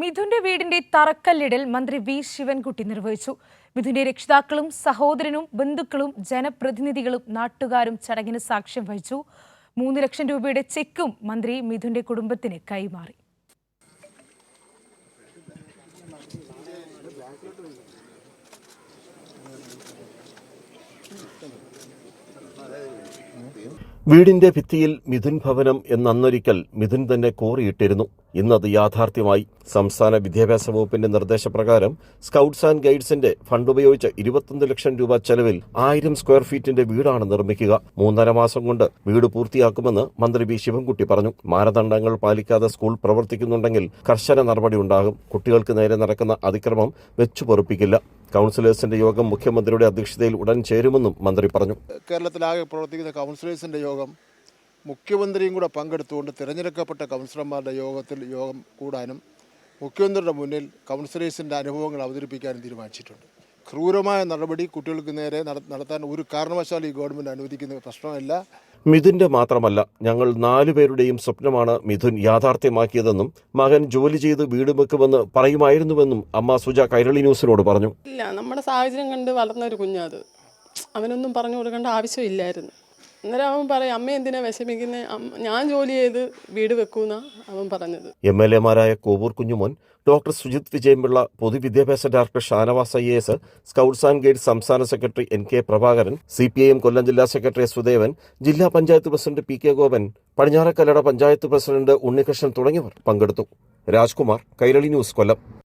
മിഥുന്റെ വീടിന്റെ തറക്കല്ലിടൽ മന്ത്രി വി ശിവൻകുട്ടി നിർവഹിച്ചു. മിഥുന്റെ രക്ഷിതാക്കളും സഹോദരനും ബന്ധുക്കളും ജനപ്രതിനിധികളും നാട്ടുകാരും ചടങ്ങിന് സാക്ഷ്യം വഹിച്ചു. മൂന്ന് ലക്ഷം രൂപയുടെ ചെക്കും മന്ത്രി മിഥുന്റെ കുടുംബത്തിന് കൈമാറി. വീടിന്റെ ഭിത്തിയിൽ മിഥുൻ ഭവനം എന്നന്നൊരിക്കൽ മിഥുൻ തന്നെ കോറിയിട്ടിരുന്നു. ഇന്നത് യാഥാർത്ഥ്യമായി. സംസ്ഥാന വിദ്യാഭ്യാസ വകുപ്പിന്റെ നിർദ്ദേശപ്രകാരം സ്കൗട്ട്സ് ആൻഡ് ഗൈഡ്സിന്റെ ഫണ്ട് ഉപയോഗിച്ച് ഇരുപത്തൊന്ന് ലക്ഷം രൂപ ചെലവിൽ ആയിരം സ്ക്വയർ ഫീറ്റിന്റെ വീടാണ് നിർമ്മിക്കുക. മൂന്നര മാസം കൊണ്ട് വീട് പൂർത്തിയാക്കുമെന്ന് മന്ത്രി വി. ശിവൻകുട്ടി പറഞ്ഞു. മാനദണ്ഡങ്ങൾ പാലിക്കാതെ സ്കൂൾ പ്രവർത്തിക്കുന്നുണ്ടെങ്കിൽ കർശന നടപടി ഉണ്ടാകും. കുട്ടികൾക്ക് നേരെ നടക്കുന്ന അതിക്രമം വെച്ചുപൊറുപ്പിക്കില്ല. കൌൺസിലേഴ്സിന്റെ യോഗം മുഖ്യമന്ത്രിയുടെ അധ്യക്ഷതയിൽ ഉടൻ ചേരുമെന്നും മന്ത്രി പറഞ്ഞു. കേരളത്തിലാകെ പ്രവർത്തിക്കുന്ന കൗൺസിലേഴ്സിന്റെ യോഗം മുഖ്യമന്ത്രിയും കൂടെ പങ്കെടുത്തുകൊണ്ട് തിരഞ്ഞെടുക്കപ്പെട്ട കൗൺസിലർമാരുടെ യോഗത്തിൽ യോഗം കൂടാനും മുഖ്യമന്ത്രിയുടെ മുന്നിൽ കൗൺസിലേഴ്സിന്റെ അനുഭവങ്ങൾ അവതരിപ്പിക്കാനും തീരുമാനിച്ചിട്ടുണ്ട്. ക്രൂരമായ നടപടി കുട്ടികൾക്ക് നേരെ നട- നടത്താൻ ഒരു കാരണവശാലും ഈ ഗവൺമെന്റ് അനുവദിക്കുന്ന പ്രശ്നമല്ല. മിഥുന്റെ മാത്രമല്ല ഞങ്ങൾ നാലുപേരുടെയും സ്വപ്നമാണ് മിഥുൻ യാഥാർത്ഥ്യമാക്കിയതെന്നും മകൻ ജോലി ചെയ്ത് വീട് വെക്കുമെന്ന് പറയുമായിരുന്നുവെന്നും അമ്മ സുജ കൈരളി ന്യൂസിനോട് പറഞ്ഞു. ഇല്ല നമ്മുടെ സാഹചര്യം കണ്ട് വളർന്ന ഒരു കുഞ്ഞത് അവനൊന്നും പറഞ്ഞു കൊടുക്കേണ്ട ആവശ്യമില്ലായിരുന്നു. അന്നേരം അവൻ പറയും അമ്മ എന്തിനാ വിഷമിക്കുന്നത് ഞാൻ ജോലി ചെയ്ത് വീട് വെക്കൂന്നാ അവൻ പറഞ്ഞത്. എം എൽ എമാരായ കോവൂർ കുഞ്ഞുമോൻ ഡോക്ടർ സുജിത് വിജയമ്പിള്ള പൊതുവിദ്യാഭ്യാസ director Shanavas I S scouts and guide സംസ്ഥാന secretary N K Prabhakaran C P I M Kollam ജില്ലാ സെക്രട്ടറി സുദേവൻ ജില്ലാ panchayat president P K Gopan Padinjarekallada panchayat president Unnikrishnan തുടങ്ങിയവർ പങ്കെടുത്തു. രാജ്കുമാർ കൈരളി ന്യൂസ് കൊല്ലം.